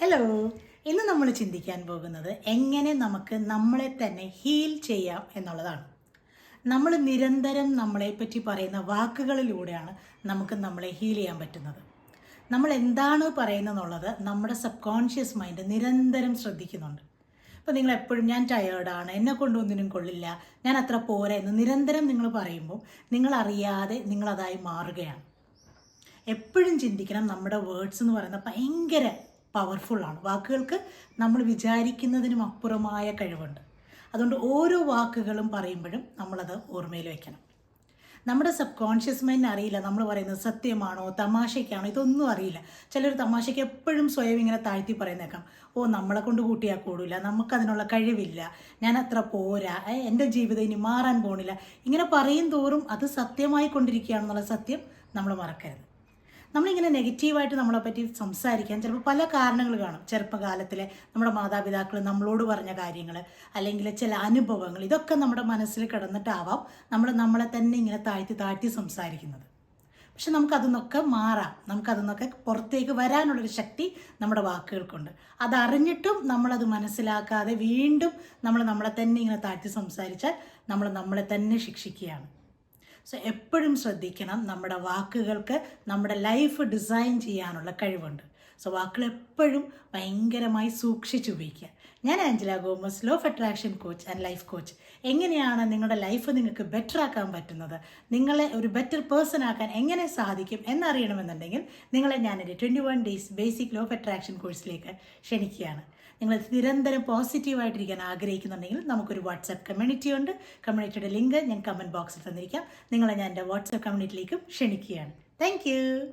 Hello ഇന്ന് നമ്മൾ ചിന്തിക്കാൻ പോകുന്നത് എങ്ങനെ നമുക്ക് നമ്മളെ തന്നെ ഹീൽ ചെയ്യാം എന്നുള്ളതാണ്. നമ്മൾ നിരന്തരം നമ്മളെപ്പറ്റി പറയുന്ന വാക്കുകളിലൂടെയാണ് നമുക്ക് നമ്മളെ ഹീൽ ചെയ്യാൻ പറ്റുന്നത്. നമ്മൾ എന്താണ് പറയുന്നതെന്നുള്ളത് നമ്മുടെ സബ് കോൺഷ്യസ് മൈൻഡ് നിരന്തരം ശ്രദ്ധിക്കുന്നുണ്ട്. അപ്പോൾ നിങ്ങൾ എപ്പോഴും ഞാൻ ടയേർഡാണ് എന്നെ കൊണ്ടൊന്നിനും കൊള്ളില്ല ഞാൻ അത്ര പോരാ എന്ന് നിരന്തരം നിങ്ങൾ പറയുമ്പോൾ നിങ്ങളറിയാതെ നിങ്ങളതായി മാറുകയാണ്. എപ്പോഴും ചിന്തിക്കണം നമ്മുടെ വേർഡ്സ് എന്ന് പറയുന്നത് ഭയങ്കര പവർഫുള്ളാണ് വാക്കുകൾക്ക് നമ്മൾ വിചാരിക്കുന്നതിനും അപ്പുറമായ കഴിവുണ്ട്. അതുകൊണ്ട് ഓരോ വാക്കുകളും പറയുമ്പോഴും നമ്മളത് ഓർമ്മയിൽ വെക്കണം. നമ്മുടെ സബ് കോൺഷ്യസ് മൈൻഡിന് അറിയില്ല. നമ്മൾ പറയുന്നത് സത്യമാണോ തമാശയ്ക്കാണോ ഇതൊന്നും അറിയില്ല. ചിലർ തമാശയ്ക്ക് എപ്പോഴും സ്വയം ഇങ്ങനെ താഴ്ത്തി പറയുന്നേക്കാം. ഓ നമ്മളെ കൊണ്ട് കൂട്ടിയാൽ കൂടില്ല നമുക്കതിനുള്ള കഴിവില്ല. ഞാൻ അത്ര പോരാ. എന്റെ ജീവിതം ഇനി മാറാൻ പോണില്ല. ഇങ്ങനെ പറയും തോറും അത് സത്യമായി കൊണ്ടിരിക്കുകയാണെന്നുള്ള സത്യം നമ്മൾ മറക്കരുത്. നമ്മളിങ്ങനെ നെഗറ്റീവായിട്ട് നമ്മളെ പറ്റി സംസാരിക്കാൻ ചിലപ്പോൾ പല കാരണങ്ങൾ കാണും. ചെറുപ്പകാലത്തിലെ നമ്മുടെ മാതാപിതാക്കൾ നമ്മളോട് പറഞ്ഞ കാര്യങ്ങൾ അല്ലെങ്കിൽ ചില അനുഭവങ്ങൾ ഇതൊക്കെ നമ്മുടെ മനസ്സിൽ കിടന്നിട്ടാവാം നമ്മൾ നമ്മളെ തന്നെ ഇങ്ങനെ താഴ്ത്തി താഴ്ത്തി സംസാരിക്കുന്നത്. പക്ഷെ നമുക്കതിന്നൊക്കെ മാറാം. നമുക്കതിന്നൊക്കെ പുറത്തേക്ക് വരാനുള്ളൊരു ശക്തി നമ്മുടെ വാക്കുകൾക്കുണ്ട്. അതറിഞ്ഞിട്ടും നമ്മളത് മനസ്സിലാക്കാതെ വീണ്ടും നമ്മൾ നമ്മളെ തന്നെ ഇങ്ങനെ താഴ്ത്തി സംസാരിച്ചാൽ നമ്മൾ നമ്മളെ തന്നെ ശിക്ഷിക്കുകയാണ്. സോ എപ്പോഴും ശ്രദ്ധിക്കണം നമ്മുടെ വാക്കുകൾക്ക് നമ്മുടെ ലൈഫ് ഡിസൈൻ ചെയ്യാനുള്ള കഴിവുണ്ട്. സോ വാക്കുകൾ എപ്പോഴും ഭയങ്കരമായി സൂക്ഷിച്ച് ഉപയോഗിക്കുക. ഞാൻ Angela Gomez law of attraction coach and life coach എങ്ങനെയാണ് നിങ്ങളുടെ ലൈഫ് നിങ്ങൾക്ക് ബെറ്റർ ആക്കാൻ പറ്റുന്നത്? നിങ്ങളെ ഒരു ബെറ്റർ പേഴ്സൺ ആക്കാൻ എങ്ങനെ സാധിക്കും എന്നറിയണമെന്നുണ്ടെങ്കിൽ നിങ്ങളെ ഞാനൊരു twenty one days basic law of attraction കോഴ്സിലേക്ക് ക്ഷണിക്കുകയാണ്. നിങ്ങൾ നിരന്തരം പോസിറ്റീവായിട്ടിരിക്കാൻ ആഗ്രഹിക്കുന്നുണ്ടെങ്കിൽ നമുക്കൊരു വാട്സാപ്പ് കമ്മ്യൂണിറ്റി ഉണ്ട്. കമ്മ്യൂണിറ്റിയുടെ ലിങ്ക് ഞാൻ കമന്റ് ബോക്സിൽ തന്നിരിക്കാം. നിങ്ങളെ ഞാൻ എന്റെ വാട്സാപ്പ് കമ്മ്യൂണിറ്റിയിലേക്കും ക്ഷണിക്കുകയാണ്. താങ്ക്